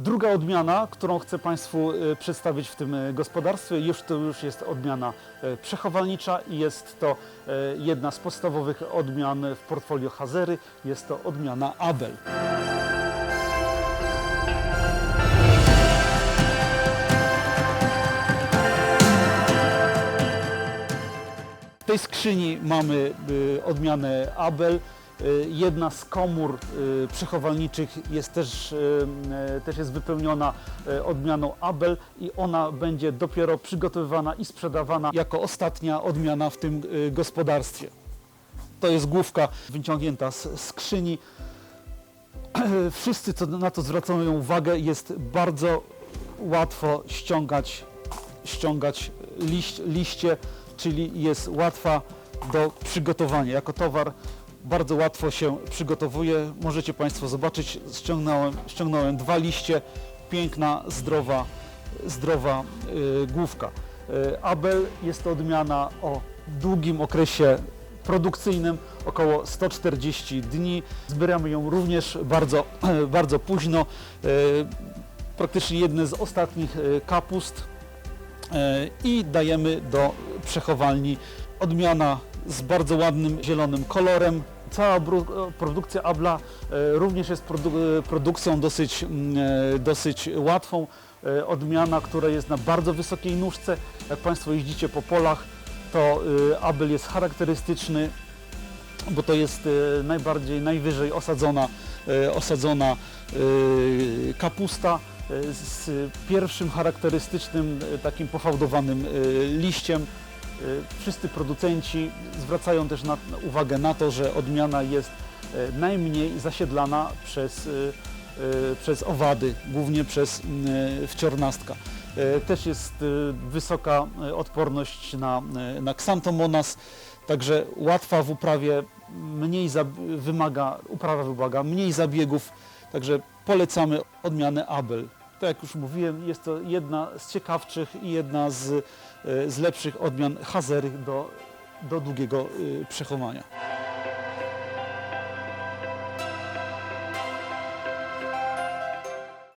Druga odmiana, którą chcę Państwu e, przedstawić w tym e, gospodarstwie, już to już jest odmiana e, przechowalnicza i jest to jedna z podstawowych odmian w portfolio Hazery, jest to odmiana Abel. W tej skrzyni mamy odmianę Abel. Y, Jedna z komór y, przechowalniczych jest też, y, też jest wypełniona odmianą Abel i ona będzie dopiero przygotowywana i sprzedawana jako ostatnia odmiana w tym gospodarstwie. To jest główka wyciągnięta z skrzyni. Wszyscy, co na to zwracają uwagę, jest bardzo łatwo ściągać, ściągać liść, liście, czyli jest łatwa do przygotowania. Jako towar bardzo łatwo się przygotowuje. Możecie Państwo zobaczyć, ściągnąłem, ściągnąłem dwa liście, piękna, zdrowa, zdrowa y, główka. Y, Abel jest to odmiana o długim okresie produkcyjnym, około 140 dni. Zbieramy ją również bardzo, bardzo późno, y, praktycznie jedne z ostatnich y, kapust i dajemy do przechowalni. Odmiana z bardzo ładnym zielonym kolorem. Cała produkcja Abla e, również jest e, produkcją dosyć, e, dosyć łatwą. Odmiana, która jest na bardzo wysokiej nóżce. Jak Państwo jeździcie po polach, to Abel jest charakterystyczny, bo to jest najbardziej, najwyżej osadzona, osadzona kapusta z pierwszym charakterystycznym takim pofałdowanym liściem. E, Wszyscy producenci zwracają też na, uwagę na to, że odmiana jest e, najmniej zasiedlana przez, e, przez owady, głównie przez wciornastka. Też jest wysoka odporność na, na ksantomonas, także łatwa w uprawie, mniej wymaga, uprawa wymaga mniej zabiegów, także polecamy odmianę Abel. Tak jak już mówiłem, jest to jedna z ciekawszych i jedna z, e, z lepszych odmian hazery do, do długiego e, przechowania.